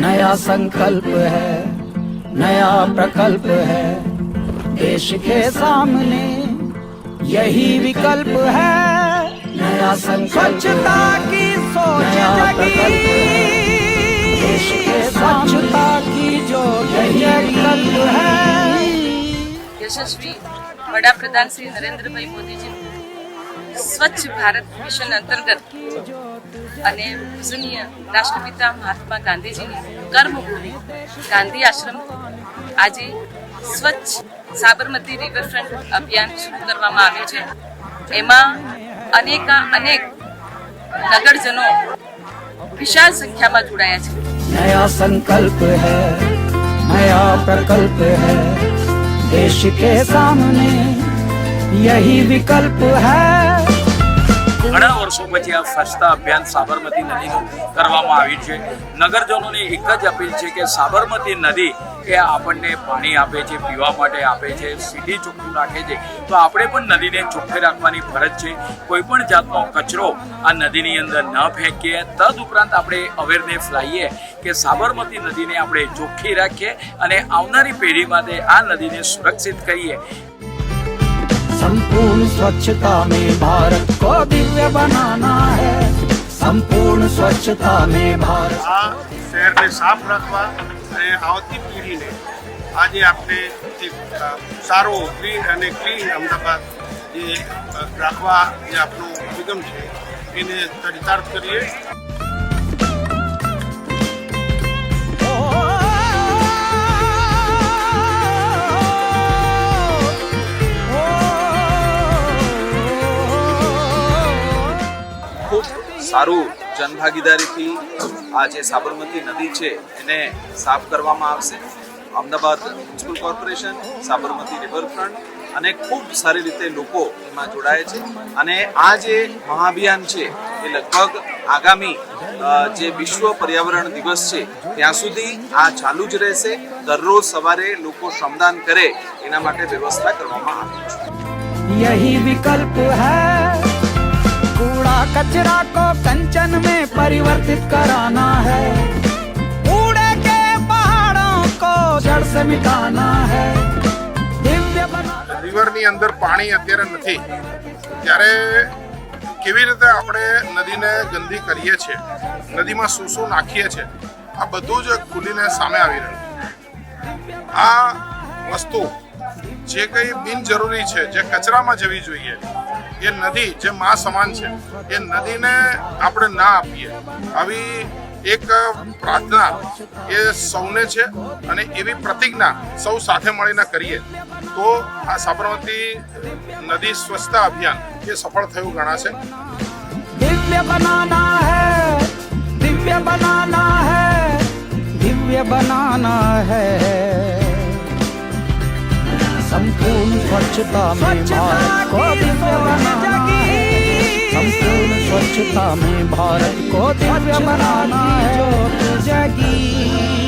नया संकल्प है नया प्रकल्प है। देश के सामने यही विकल्प है नया संकल्प। स्वच्छता की सोच जगी। देश के स्वच्छता की जो यही विकल्प है। यशस्वी वडाप्रधान श्री नरेंद्र भाई मोदी जी। સ્વચ્છ ભારત મિશન અંતર્ગત અને પૂજનીય રાષ્ટ્રપિતા મહાત્મા ગાંધીજીની કર્મભૂમિ ગાંધી આશ્રમ આજે સ્વચ્છ સાબરમતી રિવરફ્રન્ટ અભિયાન શરૂ કરવામાં આવ્યું છે. એમાં અનેકા અનેક નગરજનો વિશાળ સંખ્યામાં જોડાયા છે. નયા સંકલ્પ હૈ, નયા પ્રકલ્પ હૈ, દેશ કે સામને यही विकल्प है ઘણા વર્ષો પછી આ સ્વચ્છતા અભિયાન સાબરમતી નદીનું કરવામાં આવ્યું છે નગરજનોની એક જ અપીલ છે કે સાબરમતી નદી એ આપણને પાણી આપે છે પીવા માટે આપે છે સીધી ચોખ્ખું રાખે છે તો આપણે પણ નદીને ચોખ્ખી રાખવાની ફરજ છે કોઈ પણ જાતનો કચરો આ નદીની અંદર ન ફેંકીએ તદ ઉપરાંત આપણે અવેરનેસ લાવીએ કે સાબરમતી નદીને આપણે ચોખ્ખી રાખીએ અને આવનારી પેઢી માટે આ નદીને સુરક્ષિત કરીએ संपूर्ण स्वच्छता में भारत को दिव्य बनाना है संपूर्ण स्वच्छता में भारत આ શહેરને સાફ રાખવા અને આવતી પેઢીને આજે આપણે એક અ, સારો ક્લીન અને ક્લીન અમદાવાદ જે અ, રાખવા જે આપણો અભિગમ છે એને ચરિતાર્થ કરીએ સારું જનભાગીદારીથી આ જે સાબરમતી નદી છે, એને સાફ કરવામાં આવશે. Ahmedabad municipal corporation, Sabarmati riverfront અને ખૂબ સારી રીતે લોકો એમાં જોડાય છે. અને આ જે મહાભિયાન છે, એ લગભગ આગામી જે વિશ્વ પર્યાવરણ દિવસ છે, ત્યાં સુધી આ ચાલુ જ રહેશે. દરરોજ સવારે લોકો શ્રમદાન કરે, એના માટે વ્યવસ્થા કરવામાં આવી છે. कूड़ा कचरा को कंचन में परिवर्तित कराना है कूड़े के पहाड़ों को जड़ से मिटाना है दिव्य बना રિવરની અંદર પાણી અત્યારે નથી ત્યારે કેવી રીતે આપણે નદીને ગંદી કરીએ છીએ નદીમાં શું શું નાખીએ છીએ આ બધું જ ખુલીને સામે આવી રહ્યું આ વસ્તુ જે કંઈ બિનજરૂરી છે, જે કચરામાં જવી જોઈએ, એ નદી જે મા સમાન છે, એ નદીને આપણે ના આપીએ. આવી એક પ્રાર્થના એ સૌને છે અને એવી પ્રતિજ્ઞા સૌ સાથે મળીને કરીએ તો આ સાબરમતી નદી સ્વચ્છતા અભિયાન એ સફળ થયું ગણાશે. દિવ્ય બનાના હે, દિવ્ય બનાના હે, દિવ્ય બનાના હે. સંપૂર્ણ સ્વચ્છતા મેં ભારત કો દિવ્ય બનાના હૈ સંપૂર્ણ સ્વચ્છતા મેં ભારત કો દિવ્ય બનાના હૈ જો તું જગી